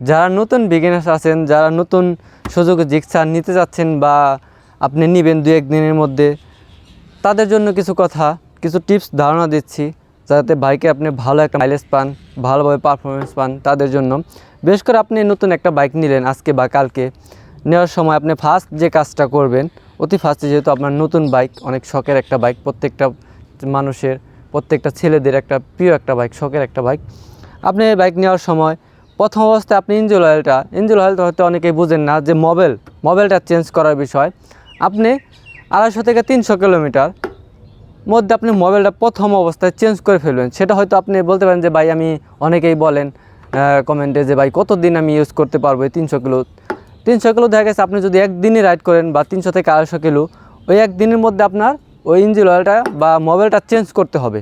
যারা নতুন বিগিনার্স আছেন, যারা নতুন সুযোগ জিক্সা নিতে যাচ্ছেন বা আপনি নেবেন দু একদিনের মধ্যে, তাদের জন্য কিছু কথা, কিছু টিপস ধারণা দিচ্ছি যাতে বাইকে আপনি ভালো একটা মাইলেজ পান, ভালোভাবে পারফরমেন্স পান তাদের জন্য। বেশ করে আপনি নতুন একটা বাইক নিলেন আজকে বা কালকে, নেওয়ার সময় আপনি ফার্স্ট যে কাজটা করবেন, অতি ফার্স্টে যেহেতু আপনার নতুন বাইক অনেক শখের একটা বাইক প্রত্যেকটা মানুষের, প্রত্যেকটা ছেলেদের একটা প্রিয় একটা বাইক শখের একটা বাইক আপনি বাইক নেওয়ার সময় প্রথম অবস্থায় আপনি ইঞ্জিন অয়েলটা ইঞ্জিন অয়েলটা হয়তো অনেকেই বুঝেন না যে মোবাইল, মোবাইলটা চেঞ্জ করার বিষয়। আপনি আড়াইশো থেকে তিনশো কিলোমিটার মধ্যে আপনি মোবাইলটা প্রথম অবস্থায় চেঞ্জ করে ফেলবেন। সেটা হয়তো আপনি বলতে পারেন যে, ভাই, আমি অনেকেই বলেন কমেন্টে যে, ভাই, কতদিন আমি ইউজ করতে পারব এই তিনশো কিলো? তিনশো কিলো দেখা গেছে, আপনি যদি একদিনই রাইড করেন বা তিনশো থেকে আড়াইশো কিলো, ওই একদিনের মধ্যে আপনার ওই ইঞ্জিন অয়েলটা বা মোবাইলটা চেঞ্জ করতে হবে।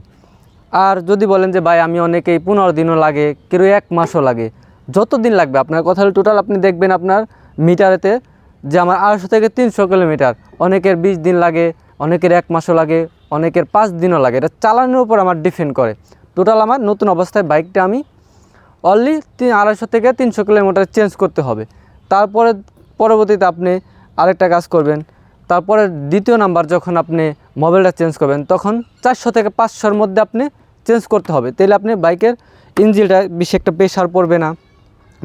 আর যদি বলেন যে, ভাই, আমি অনেকেই পনেরো দিনও লাগে, কেউ এক মাসও লাগে। যত দিন লাগবে, আপনার কথা হলো টোটাল আপনি দেখবেন আপনার মিটারেতে যে আমার আড়াইশো থেকে তিনশো কিলোমিটার। অনেকের বিশ দিন লাগে, অনেকের এক মাসও লাগে, অনেকের পাঁচ দিনও লাগে। এটা চালানোর উপর আমার ডিপেন্ড করে। টোটাল আমার নতুন অবস্থায় বাইকটা আমি অনলি তিন, আড়াইশো থেকে তিনশো কিলোমিটার চেঞ্জ করতে হবে। তারপরে পরবর্তীতে আপনি আরেকটা কাজ করবেন। তারপরে দ্বিতীয় নাম্বার যখন আপনি মোবাইলটা চেঞ্জ করবেন, তখন চারশো থেকে পাঁচশোর মধ্যে আপনি চেঞ্জ করতে হবে। তাহলে আপনি বাইকের ইঞ্জিনটা বেশি একটা প্রেশার পড়বে না।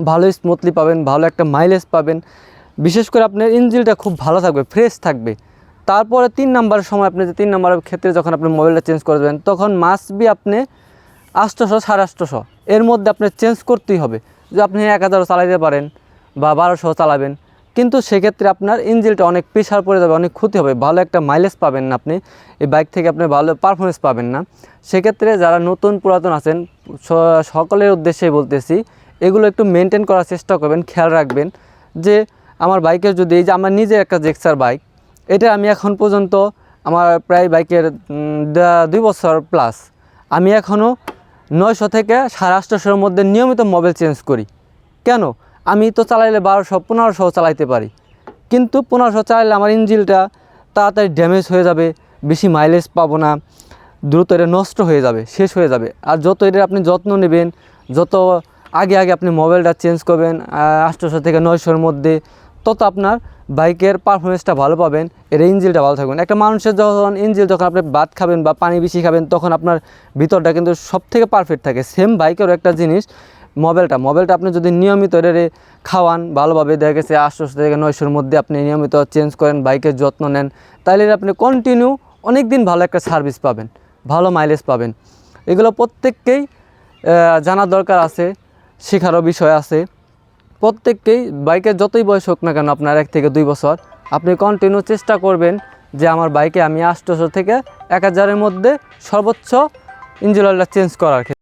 ভালো স্মুথলি পাবেন, ভালো একটা মাইলেজ পাবেন। বিশেষ করে আপনার ইঞ্জিনটা খুব ভালো থাকবে ফ্রেশ থাকবে। তারপরে তিন নাম্বার সময় আপনি যে তিন নাম্বারের ক্ষেত্রে যখন আপনি মোবাইলটা চেঞ্জ করে দেবেন তখন মাস্ট বি আপনি আটশোশো, সাড়ে আটশোশো। এর মধ্যে আপনার চেঞ্জ করতেই হবে। যে আপনি এক হাজারও চালাইতে পারেন বা বারোশো চালাবেন। কিন্তু সেক্ষেত্রে আপনার ইঞ্জিলটা অনেক প্রেশার পড়ে যাবে, অনেক ক্ষতি হবে। ভালো একটা মাইলেজ পাবেন না আপনি। এই বাইক থেকে আপনি ভালো পারফরমেন্স পাবেন না। সেক্ষেত্রে যারা নতুন পুরাতন আছেন সকলের উদ্দেশ্যে বলতেছি এগুলো একটু মেনটেন করার চেষ্টা করবেন, খেয়াল রাখবেন যে আমার বাইকের যদি এই যে আমার নিজের একটা জেক্সার বাইক এটা আমি এখন পর্যন্ত আমার প্রায় বাইকের দুই বছর প্লাস আমি এখনও নয়শো থেকে সাড়ে আটশোশোর মধ্যে নিয়মিত মোবাইল চেঞ্জ করি। কেন? আমি তো চালাইলে বারোশো, পনেরোশো চালাইতে পারি। কিন্তু পনেরোশো চালাইলে আমার ইঞ্জিনটা তাড়াতাড়ি ড্যামেজ হয়ে যাবে, বেশি মাইলেজ পাবো না, দ্রুত এটা নষ্ট হয়ে যাবে, শেষ হয়ে যাবে। আর যত এটার আপনি যত্ন নেবেন, যত আগে আগে আপনি মোবাইলটা চেঞ্জ করবেন আটশোশো থেকে নয়শোর মধ্যে, তত আপনার বাইকের পারফরমেন্সটা ভালো পাবেন, এর ইঞ্জিনটা ভালো থাকবেন। একটা মানুষের যখন ইঞ্জিল যখন আপনি ভাত খাবেন বা পানি বেশি খাবেন, তখন আপনার ভিতরটা কিন্তু সব থেকে পারফেক্ট থাকে। সেম বাইকেরও একটা জিনিস, মোবাইলটা। মোবাইলটা আপনি যদি নিয়মিত এটারে খাওয়ান, ভালোভাবে দেখা গেছে আটশোশো থেকে নয়শোর মধ্যে আপনি নিয়মিত চেঞ্জ করেন, বাইকের যত্ন নেন তাহলে আপনি কন্টিনিউ অনেক দিন ভালো একটা সার্ভিস পাবেন, ভালো মাইলেজ পাবেন। এগুলো প্রত্যেককেই জানার দরকার আছে। শেখারও বিষয় আছে। প্রত্যেককেই, বাইকের যতই বয়স হোক না কেন আপনার এক থেকে দুই বছর, আপনি কন্টিনিউ চেষ্টা করবেন যে আমার বাইকে আমি আষ্টশো থেকে এক হাজারের মধ্যে সর্বোচ্চ ইঞ্জিন অয়েলটা চেঞ্জ করার ক্ষেত্রে।